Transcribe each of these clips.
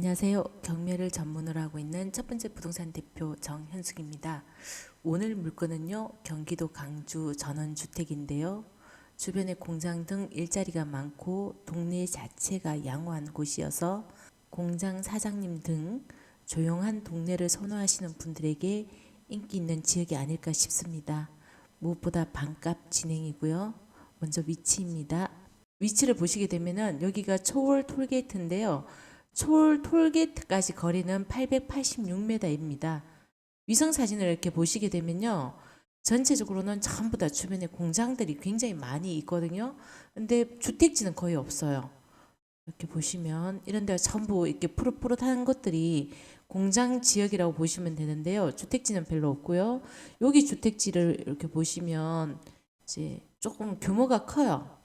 안녕하세요. 경매를 전문으로 하고 있는 첫 번째 부동산 대표 정현숙입니다. 오늘 물건은요, 경기도 강주 전원주택인데요. 주변에 공장 등 일자리가 많고 동네 자체가 양호한 곳이어서 공장 사장님 등 조용한 동네를 선호하시는 분들에게 인기 있는 지역이 아닐까 싶습니다. 무엇보다 반값 진행이고요. 먼저 위치입니다. 위치를 보시게 되면은 여기가 초월 톨게이트인데요. 초월 톨게이트까지 거리는 886m입니다. 위성 사진을 이렇게 보시게 되면요. 전체적으로는 전부 다 주변에 공장들이 굉장히 많이 있거든요. 근데 주택지는 거의 없어요. 이렇게 보시면 이런 데가 전부 이렇게 푸릇푸릇한 것들이 공장 지역이라고 보시면 되는데요. 주택지는 별로 없고요. 여기 주택지를 이렇게 보시면 이제 조금 규모가 커요.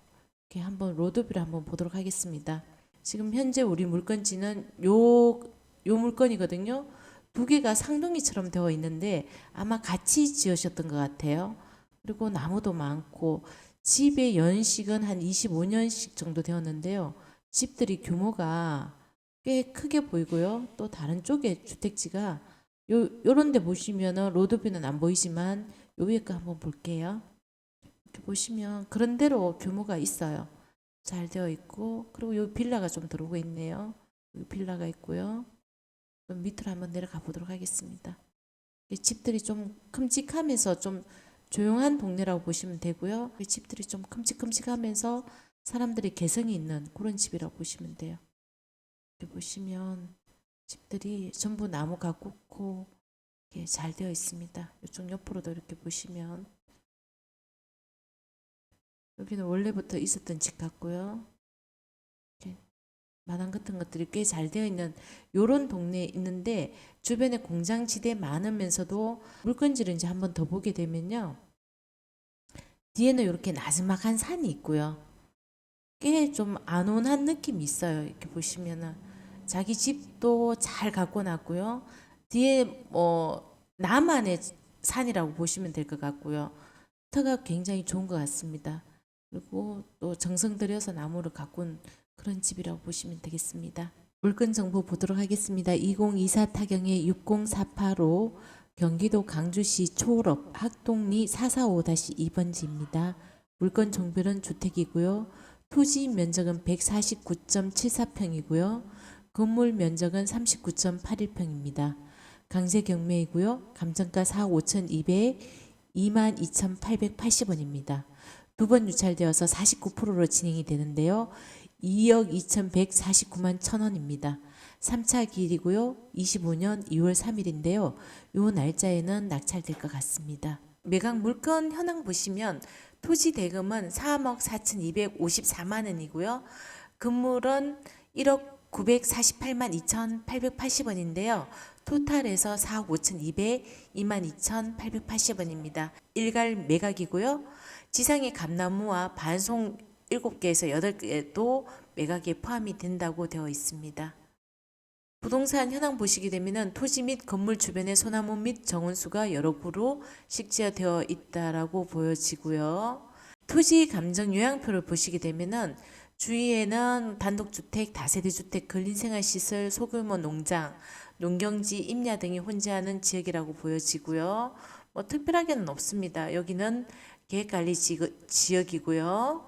이렇게 한번 로드뷰를 한번 보도록 하겠습니다. 지금 현재 우리 물건지는 요, 요 물건이거든요. 두 개가 상둥이처럼 되어 있는데 아마 같이 지으셨던 것 같아요. 그리고 나무도 많고 집의 연식은 한 25년씩 정도 되었는데요. 집들이 규모가 꽤 크게 보이고요. 또 다른 쪽에 주택지가 요 요런 데 보시면은 로드뷰는 안 보이지만 요 위에 거 한번 볼게요. 이렇게 보시면 그런 대로 규모가 있어요. 잘 되어 있고 그리고 요 빌라가 좀 들어오고 있네요. 여기 빌라가 있고요. 그럼 밑으로 한번 내려가 보도록 하겠습니다. 이 집들이 좀 큼직하면서 좀 조용한 동네라고 보시면 되고요. 이 집들이 좀 큼직큼직하면서 사람들이 개성이 있는 그런 집이라고 보시면 돼요. 이렇게 보시면 집들이 전부 나무 가꾸고 이렇게 잘 되어 있습니다. 이쪽 옆으로도 이렇게 보시면 여기는 원래부터 있었던 집 같고요. 이렇게 마당 같은 것들이 꽤 잘 되어 있는 요런 동네에 있는데 주변에 공장 지대 많으면서도 물건지를 이제 한번 더 보게 되면요. 뒤에는 이렇게 나지막한 산이 있고요. 꽤 좀 안온한 느낌이 있어요. 이렇게 보시면은 자기 집도 잘 갖고 놨고요. 뒤에 뭐 나만의 산이라고 보시면 될 것 같고요. 터가 굉장히 좋은 것 같습니다. 그리고 또 정성 들여서 나무를 가꾼 그런 집이라고 보시면 되겠습니다. 물건 정보 보도록 하겠습니다. 2024 타경의 60485 경기도 강주시 초월업 학동리 445-2번 지입니다. 물건 종별은 주택이고요. 토지 면적은 149.74평이고요. 건물 면적은 39.81평입니다. 강제 경매이고요. 감정가 4억 5,200, 22,880원입니다. 두 번 유찰되어서 49%로 진행이 되는데요. 2억 2,149만 1,000원입니다. 3차 기일이고요. 25년 2월 3일인데요. 요 날짜에는 낙찰될 것 같습니다. 매각 물건 현황 보시면 토지 대금은 3억 4,254만 원이고요. 건물은 1억 948만 2,880원인데요. 토탈에서 4억 5,200, 22,880원입니다. 일갈 매각이고요. 지상의 감나무와 반송 7개에서 8개도 매각에 포함이 된다고 되어 있습니다. 부동산 현황 보시게 되면 토지 및 건물 주변에 소나무 및 정원수가 여러 그루 식재되어 있다라고 보여지고요. 토지 감정 요양표를 보시게 되면은 주위에는 단독주택, 다세대주택, 근린생활시설, 소규모 농장, 농경지, 임야 등이 혼재하는 지역이라고 보여지고요. 뭐 특별하게는 없습니다. 여기는 계획관리 지역이고요.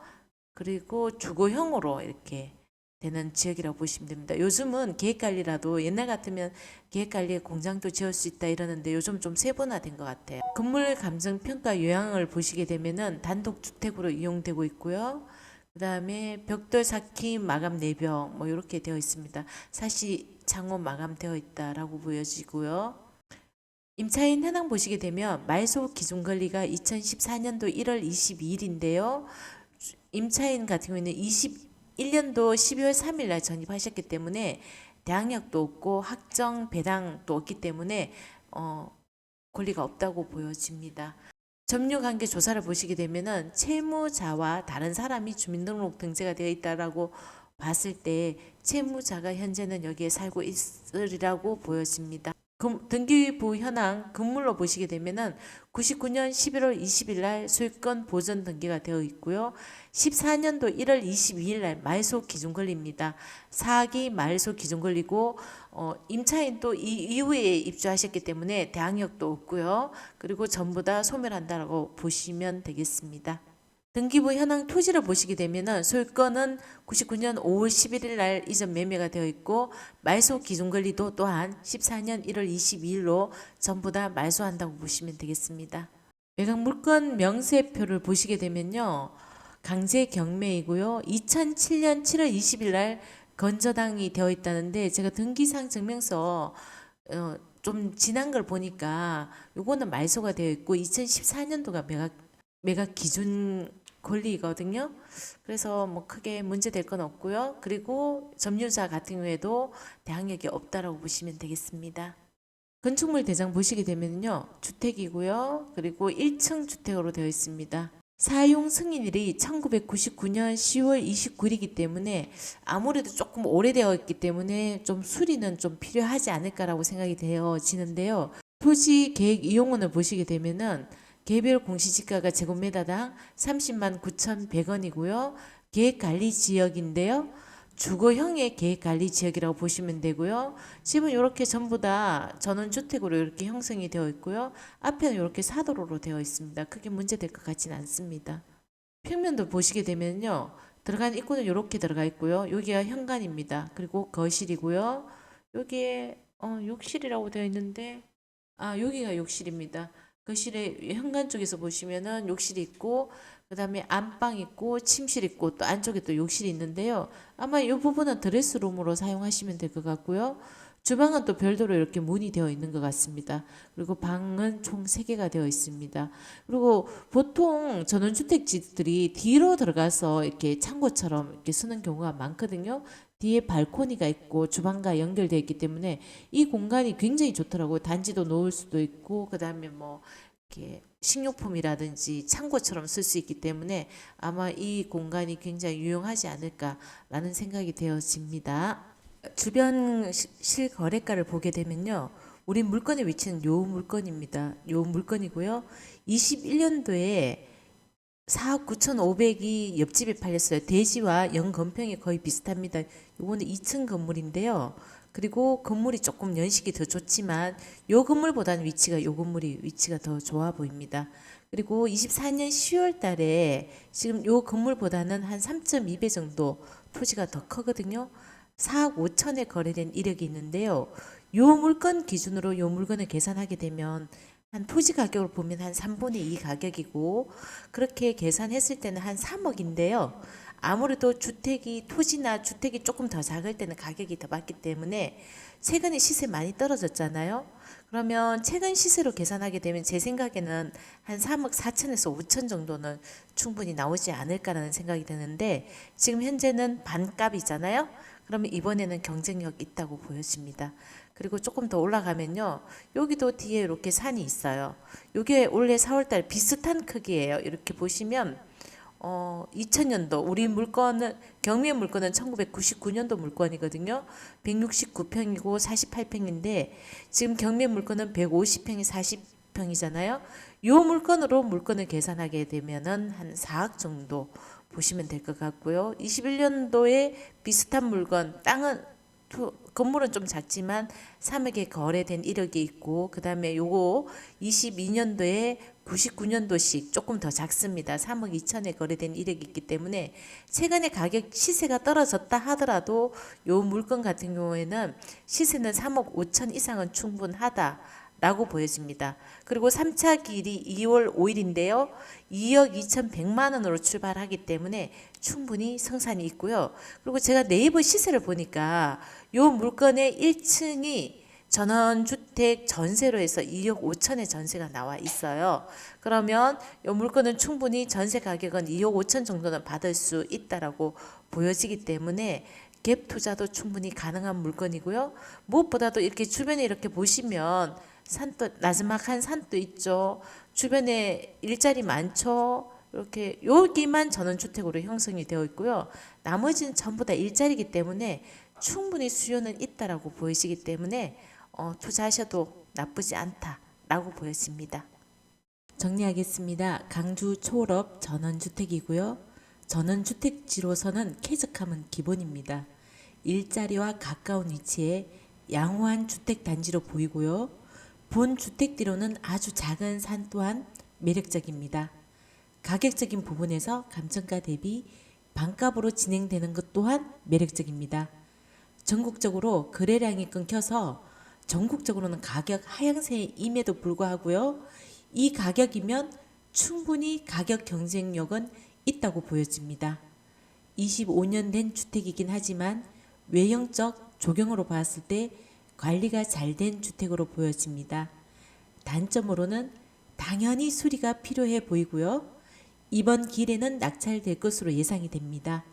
그리고 주거형으로 이렇게 되는 지역이라고 보시면 됩니다. 요즘은 계획관리라도 옛날 같으면 계획관리에 공장도 지을 수 있다 이러는데 요즘 좀 세분화된 것 같아요. 건물 감정 평가 요양을 보시게 되면은 단독 주택으로 이용되고 있고요. 그 다음에 벽돌 삭힘 마감 내벽 뭐 이렇게 되어 있습니다. 사실 창호 마감되어 있다라고 보여지고요. 임차인 현황 보시게 되면 말소 기준 권리가 2014년도 1월 22일인데요. 임차인 같은 경우에는 21년도 12월 3일 날 전입하셨기 때문에 대항력도 없고 확정 배당도 없기 때문에 어, 권리가 없다고 보여집니다. 점유 관계 조사를 보시게 되면은 채무자와 다른 사람이 주민등록 등재가 되어 있다라고 봤을 때 채무자가 현재는 여기에 살고 있으리라고 보여집니다. 금- 등기부 현황 건물로 보시게 되면은 99년 11월 20일 날 소유권 보전 등기가 되어 있고요. 14년도 1월 22일 날 말소 기준 권리입니다. 4기 말소 기준 권리고 어, 임차인 또 이 이후에 입주하셨기 때문에 대항력도 없고요. 그리고 전부 다 소멸한다라고 보시면 되겠습니다. 등기부 현황 토지를 보시게 되면은 소유권은 99년 5월 11일 날 이전 매매가 되어 있고 말소 기준 권리도 또한 14년 1월 22일로 전부 다 말소한다고 보시면 되겠습니다. 매각 물건 명세표를 보시게 되면요. 강제 경매이고요. 2007년 7월 20일 날 건저당이 되어 있다는데 제가 등기상 증명서 어, 좀 지난 걸 보니까 요거는 말소가 되어 있고 2014년도가 매각 매각 기준 권리거든요. 그래서 뭐 크게 문제될 건 없고요. 그리고 점유자 같은 경우에도 대항력이 없다라고 보시면 되겠습니다. 건축물 대장 보시게 되면요. 주택이고요. 그리고 1층 주택으로 되어 있습니다. 사용 승인일이 1999년 10월 29일이기 때문에 아무래도 조금 오래되어 있기 때문에 좀 수리는 좀 필요하지 않을까라고 생각이 되어지는데요. 토지 계획 이용원을 보시게 되면은 개별 공시지가가 제곱미터당 30만 9,100원이고요. 계획관리 지역인데요. 주거형의 계획관리 지역이라고 보시면 되고요. 집은 이렇게 전부 다 전원주택으로 이렇게 형성이 되어 있고요. 앞에는 이렇게 사도로로 되어 있습니다. 크게 문제될 것 같지는 않습니다. 평면도 보시게 되면요. 들어간 입구는 이렇게 들어가 있고요. 여기가 현관입니다. 그리고 거실이고요. 여기에 어, 욕실이라고 되어 있는데 아 여기가 욕실입니다. 거실에 현관 쪽에서 보시면은 욕실이 있고 그다음에 안방 있고 침실 있고 또 안쪽에 또 욕실이 있는데요. 아마 이 부분은 드레스룸으로 사용하시면 될 것 같고요. 주방은 또 별도로 이렇게 문이 되어 있는 것 같습니다. 그리고 방은 총 3개가 되어 있습니다. 그리고 보통 전원주택지들이 뒤로 들어가서 이렇게 창고처럼 이렇게 쓰는 경우가 많거든요. 뒤에 발코니가 있고 주방과 연결되어 있기 때문에 이 공간이 굉장히 좋더라고요. 단지도 놓을 수도 있고 그다음에 뭐 이렇게 식료품이라든지 창고처럼 쓸 수 있기 때문에 아마 이 공간이 굉장히 유용하지 않을까라는 생각이 되어집니다. 주변 시- 실거래가를 보게 되면요. 우리 물건의 위치는 요 물건입니다. 요 물건이고요. 21년도에 4억 9,500이 옆집에 팔렸어요. 대지와 영건평이 거의 비슷합니다. 요거는 2층 건물인데요. 그리고 건물이 조금 연식이 더 좋지만 요 건물보다는 위치가 요 건물이 위치가 더 좋아 보입니다. 그리고 24년 10월 달에 지금 요 건물보다는 한 3.2배 정도 토지가 더 크거든요. 4억 5천에 거래된 이력이 있는데요. 요 물건 기준으로 요 물건을 계산하게 되면 한 토지 가격을 보면 한 3분의 2 가격이고 그렇게 계산했을 때는 한 3억인데요. 아무래도 주택이 토지나 주택이 조금 더 작을 때는 가격이 더 맞기 때문에 최근에 시세 많이 떨어졌잖아요. 그러면 최근 시세로 계산하게 되면 제 생각에는 한 3억 4천에서 5천 정도는 충분히 나오지 않을까라는 생각이 드는데 지금 현재는 반값이잖아요. 그러면 이번에는 경쟁력 있다고 보여집니다. 그리고 조금 더 올라가면요. 여기도 뒤에 이렇게 산이 있어요. 이게 올해 4월달 비슷한 크기예요. 이렇게 보시면 어 2000년도 우리 물건은 경매 물건은 1999년도 물건이거든요. 169평이고 48평인데 지금 경매 물건은 150평이 40평이잖아요. 요 물건으로 물건을 계산하게 되면은 한 4억 정도 보시면 될 것 같고요. 21년도에 비슷한 물건 땅은 투- 건물은 좀 작지만 3억에 거래된 이력이 있고 그다음에 요거 22년도에 99년도씩 조금 더 작습니다. 3억 2천에 거래된 이력이 있기 때문에 최근에 가격 시세가 떨어졌다 하더라도 요 물건 같은 경우에는 시세는 3억 5천 이상은 충분하다. 라고 보여집니다. 그리고 3차 길이 2월 5일인데요. 2억 2,100만 원으로 출발하기 때문에 충분히 성산이 있고요. 그리고 제가 네이버 시세를 보니까 요 물건의 1층이 전원주택 전세로 해서 2억 5천의 전세가 나와 있어요. 그러면 이 물건은 충분히 전세 가격은 2억 5천 정도는 받을 수 있다라고 보여지기 때문에 갭 투자도 충분히 가능한 물건이고요. 무엇보다도 이렇게 주변에 이렇게 보시면 산도 나지막한 산도 있죠. 주변에 일자리 많죠. 이렇게 여기만 전원주택으로 형성이 되어 있고요. 나머지는 전부 다 일자리이기 때문에 충분히 수요는 있다라고 보이시기 때문에 어, 투자하셔도 나쁘지 않다라고 보여집니다. 정리하겠습니다. 강주 초월업 전원주택이고요. 전원주택지로서는 쾌적함은 기본입니다. 일자리와 가까운 위치에 양호한 주택 단지로 보이고요. 본 주택뒤로는 아주 작은 산 또한 매력적입니다. 가격적인 부분에서 감정가 대비 반값으로 진행되는 것 또한 매력적입니다. 전국적으로 거래량이 끊겨서 전국적으로는 가격 하향세임에도 불구하고요. 이 가격이면 충분히 가격 경쟁력은 있다고 보여집니다. 25년 된 주택이긴 하지만 외형적 조경으로 봤을 때 관리가 잘 된 주택으로 보여집니다. 단점으로는 당연히 수리가 필요해 보이고요. 이번 길에는 낙찰될 것으로 예상이 됩니다.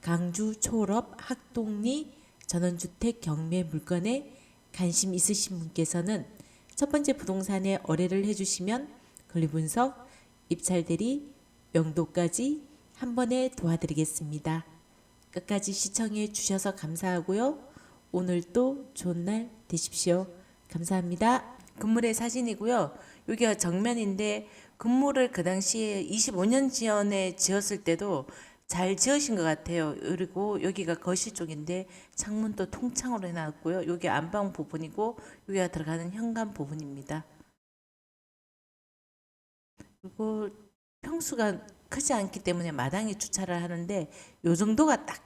강주 초월업 학동리 전원주택 경매 물건에 관심 있으신 분께서는 첫 번째 부동산에 의뢰를 해주시면 권리분석, 입찰대리, 명도까지 한 번에 도와드리겠습니다. 끝까지 시청해 주셔서 감사하고요. 오늘도 좋은 날 되십시오. 감사합니다. 건물의 사진이고요. 여기가 정면인데 건물을 그 당시에 25년 전에 지었을 때도 잘 지으신 것 같아요. 그리고 여기가 거실 쪽인데 창문도 통창으로 해놨고요. 여기 안방 부분이고 여기가 들어가는 현관 부분입니다. 그리고 평수가 크지 않기 때문에 마당에 주차를 하는데 요 정도가 딱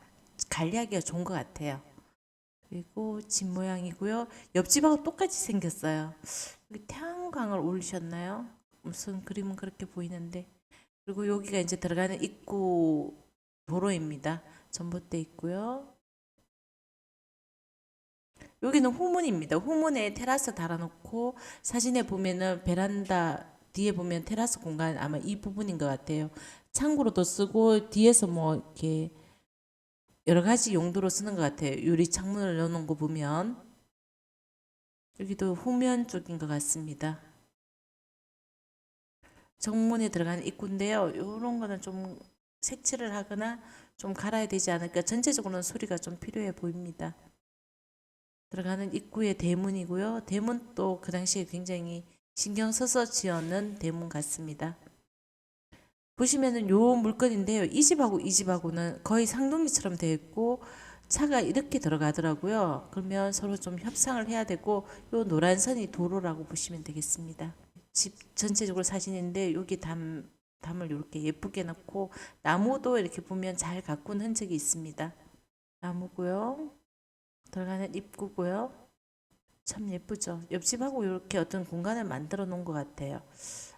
관리하기가 좋은 것 같아요. 그리고 집 모양이고요. 옆집하고 똑같이 생겼어요. 여기 태양광을 올리셨나요? 무슨 그림은 그렇게 보이는데. 그리고 여기가 이제 들어가는 입구 도로입니다. 전봇대 있고요. 여기는 후문입니다. 후문에 테라스 달아놓고 사진에 보면은 베란다 뒤에 보면 테라스 공간 아마 이 부분인 것 같아요. 창구로도 쓰고 뒤에서 뭐 이렇게 여러 가지 용도로 쓰는 것 같아요. 유리 창문을 넣어놓은 거 보면 여기도 후면 쪽인 것 같습니다. 정문에 들어가는 입구인데요. 이런 거는 좀 색칠을 하거나 좀 갈아야 되지 않을까. 전체적으로는 소리가 좀 필요해 보입니다. 들어가는 입구의 대문이고요. 대문도 그 당시에 굉장히 신경 써서 지었는 대문 같습니다. 보시면은 요 물건인데요. 이 집하고 이 집하고는 거의 상동리처럼 되어 있고 차가 이렇게 들어가더라고요. 그러면 서로 좀 협상을 해야 되고 요 노란 선이 도로라고 보시면 되겠습니다. 집 전체적으로 사진인데 여기 담 담을 이렇게 예쁘게 넣고 나무도 이렇게 보면 잘 가꾼 흔적이 있습니다. 나무고요. 들어가는 입구고요. 참 예쁘죠. 옆집하고 이렇게 어떤 공간을 만들어 놓은 것 같아요.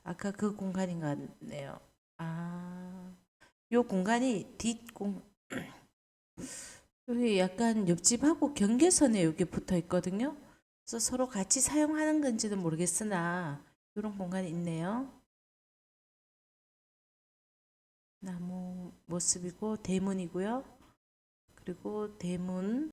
아까 그 공간인 것 같네요. 아, 요 공간이 뒷공 여기 약간 옆집하고 경계선에 여기 붙어 있거든요. 그래서 서로 같이 사용하는 건지는 모르겠으나 이런 공간이 있네요. 나무 모습이고 대문이고요. 그리고 대문